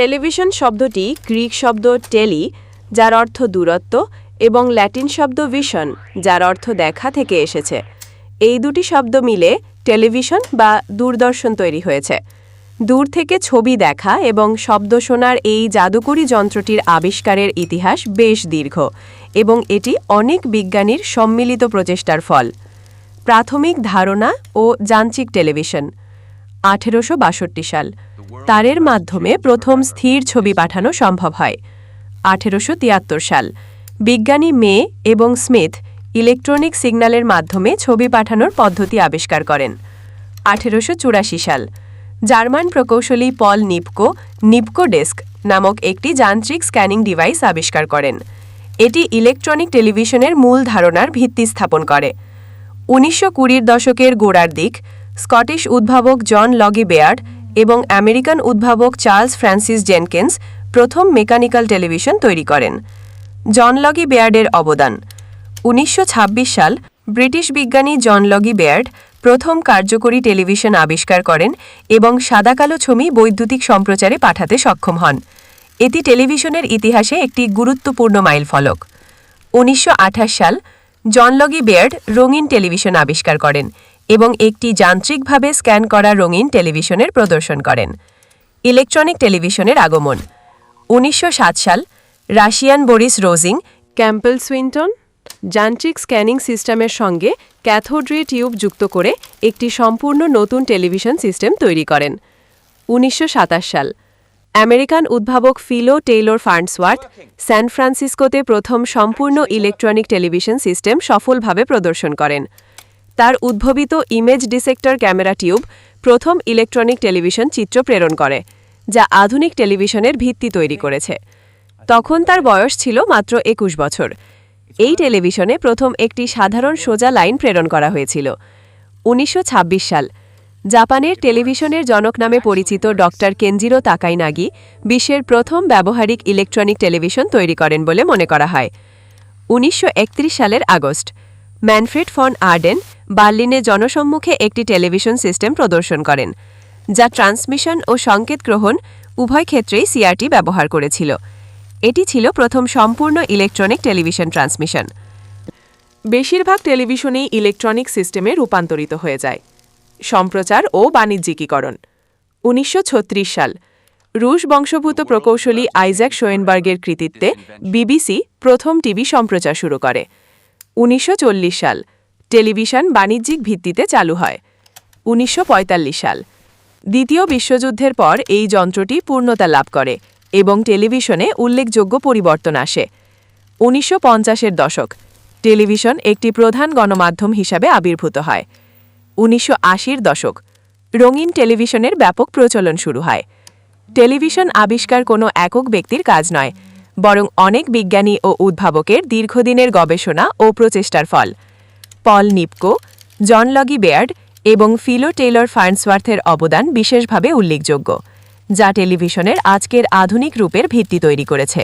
Television শব্দটি Greek শব্দ tele, যার অর্থ দূরত্ব, এবং ল্যাটিন শব্দ ভিশন, যার অর্থ দেখা থেকে এসেছে। এই দুটি শব্দ মিলে টেলিভিশন বা দূরদর্শন তৈরি হয়েছে। দূর থেকে ছবি দেখা এবং শব্দ শোনার এই জাদুকরী যন্ত্রটির আবিষ্কারের ইতিহাস বেশ দীর্ঘ, এবং এটি অনেক বিজ্ঞানীর সম্মিলিত প্রচেষ্টার ফল। প্রাথমিক ধারণা ও যান্ত্রিক টেলিভিশন। আঠেরোশো বাষট্টি সাল। তারের মাধ্যমে প্রথম স্থির ছবি পাঠানো সম্ভব হয়। আঠেরোশো তিয়াত্তর সাল। বিজ্ঞানী মে এবং স্মিথ ইলেকট্রনিক সিগন্যালের মাধ্যমে ছবি পাঠানোর পদ্ধতি আবিষ্কার করেন। আঠেরোশো চুরাশি সাল। জার্মান প্রকৌশলী পল নিপকো নিপকো ডেস্ক নামক একটি যান্ত্রিক স্ক্যানিং ডিভাইস আবিষ্কার করেন। এটি ইলেকট্রনিক টেলিভিশনের মূল ধারণার ভিত্তি স্থাপন করে। উনিশশো কুড়ির দশকের গোড়ার দিক স্কটিশ উদ্ভাবক জন লগি বেয়ার্ড এবং আমেরিকান উদ্ভাবক চার্লস ফ্রান্সিস জেনকিন্স প্রথম মেকানিক্যাল টেলিভিশন তৈরি করেন। জন লগি বেয়ার্ডের অবদান। উনিশশো ছাব্বিশ সাল ব্রিটিশ বিজ্ঞানী জন লগি বেয়ার্ড প্রথম কার্যকরী টেলিভিশন আবিষ্কার করেন এবং সাদাকালো ছবি বৈদ্যুতিক সম্প্রচারে পাঠাতে সক্ষম হন। এটি টেলিভিশনের ইতিহাসে একটি গুরুত্বপূর্ণ মাইলফলক। উনিশশো আঠাশ সাল জন লগি বেয়ার্ড রঙিন টেলিভিশন আবিষ্কার করেন এবং একটি যান্ত্রিকভাবে স্ক্যান করা রঙিন টেলিভিশনের প্রদর্শন করেন। ইলেকট্রনিক টেলিভিশনের আগমন, উনিশশো সাত সাল, Russian Boris Rosing Campbell Swinton, যান্ত্রিক স্ক্যানিং সিস্টেমের সঙ্গে ক্যাথোড্রি টিউব যুক্ত করে একটি সম্পূর্ণ নতুন টেলিভিশন সিস্টেম তৈরি করেন। উনিশশো সাতাশ সাল, আমেরিকান উদ্ভাবক ফিলো টেইলর ফার্নসওয়ার্থ স্যান ফ্রান্সিসকোতে প্রথম সম্পূর্ণ ইলেকট্রনিক টেলিভিশন সিস্টেম সফলভাবে প্রদর্শন করেন। তার উদ্ভাবিত ইমেজ ডিসেক্টর ক্যামেরা টিউব প্রথম ইলেকট্রনিক টেলিভিশন চিত্র প্রেরণ করে, যা আধুনিক টেলিভিশনের ভিত্তি তৈরি করেছে। তখন তার বয়স ছিল মাত্র একুশ বছর। এই টেলিভিশনে প্রথম একটি সাধারণ সোজা লাইন প্রেরণ করা হয়েছিল। উনিশশো ছাব্বিশ সাল, জাপানের টেলিভিশনের জনক নামে পরিচিত ডক্টর কেনজিরো তাকাইনাগি বিশ্বের প্রথম ব্যবহারিক ইলেকট্রনিক টেলিভিশন তৈরি করেন বলে মনে করা হয়। উনিশশো একত্রিশ সালের আগস্ট, ম্যানফ্রেড ফন আর্ডেন বার্লিনে জনসম্মুখে একটি টেলিভিশন সিস্টেম প্রদর্শন করেন, যা ট্রান্সমিশন ও সংকেত গ্রহণ উভয় ক্ষেত্রেই সিআরটি ব্যবহার করেছিল। এটি ছিল প্রথম সম্পূর্ণ ইলেকট্রনিক টেলিভিশন ট্রান্সমিশন। বেশিরভাগ টেলিভিশনেই ইলেকট্রনিক সিস্টেমে রূপান্তরিত হয়ে যায়। সম্প্রচার ও বাণিজ্যিকীকরণ। উনিশশো ছত্রিশ সাল, রুশ বংশভূত প্রকৌশলী আইজ্যাক শোয়েনবার্গের কৃতিত্বে বিবিসি প্রথম টিভি সম্প্রচার শুরু করে। উনিশশো চল্লিশ সাল টেলিভিশন বাণিজ্যিক ভিত্তিতে চালু হয়। উনিশশো পঁয়তাল্লিশ সাল। দ্বিতীয় বিশ্বযুদ্ধের পর এই যন্ত্রটি পূর্ণতা লাভ করে এবং টেলিভিশনে উল্লেখযোগ্য পরিবর্তন আসে। উনিশশো পঞ্চাশের দশক, টেলিভিশন একটি প্রধান গণমাধ্যম হিসাবে আবির্ভূত হয়। উনিশশো দশক, রঙিন টেলিভিশনের ব্যাপক প্রচলন শুরু হয়। টেলিভিশন আবিষ্কার কোনো একক ব্যক্তির কাজ নয়, বরং অনেক বিজ্ঞানী ও উদ্ভাবকের দীর্ঘদিনের গবেষণা ও প্রচেষ্টার ফল। পল নিপকো, জন লগি বেয়ার্ড এবং ফিলো টেইলর ফার্নসওয়ার্থের অবদান বিশেষভাবে উল্লেখযোগ্য, যা টেলিভিশনের আজকের আধুনিক রূপের ভিত্তি তৈরি করেছে।